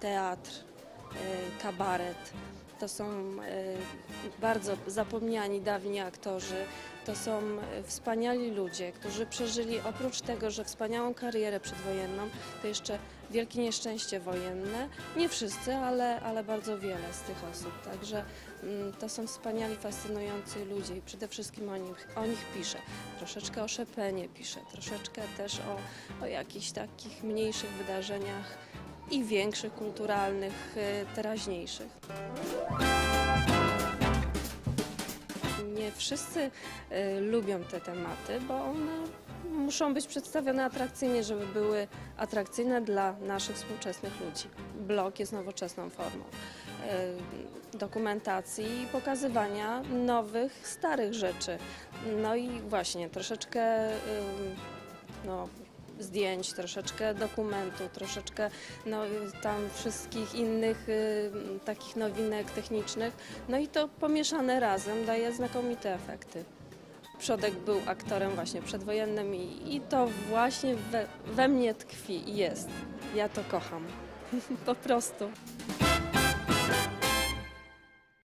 teatr, e, kabaret. To są e, bardzo zapomniani dawni aktorzy. To są e, wspaniali ludzie, którzy przeżyli oprócz tego, że wspaniałą karierę przedwojenną, to jeszcze wielkie nieszczęście wojenne. Nie wszyscy, ale, ale bardzo wiele z tych osób. Także mm, to są wspaniali, fascynujący ludzie i przede wszystkim o nich, o nich piszę. Troszeczkę o Chopinie piszę, troszeczkę też o, o jakichś takich mniejszych wydarzeniach i większych, kulturalnych, e, teraźniejszych. Nie wszyscy e, lubią te tematy, bo one muszą być przedstawione atrakcyjnie, żeby były atrakcyjne dla naszych współczesnych ludzi. Blog jest nowoczesną formą e, dokumentacji i pokazywania nowych, starych rzeczy. No i właśnie troszeczkę no, zdjęć, troszeczkę dokumentu, troszeczkę no, tam wszystkich innych y, takich nowinek technicznych. No i to pomieszane razem daje znakomite efekty. Przodek był aktorem właśnie przedwojennym i, i to właśnie we, we mnie tkwi i jest. Ja to kocham. po prostu.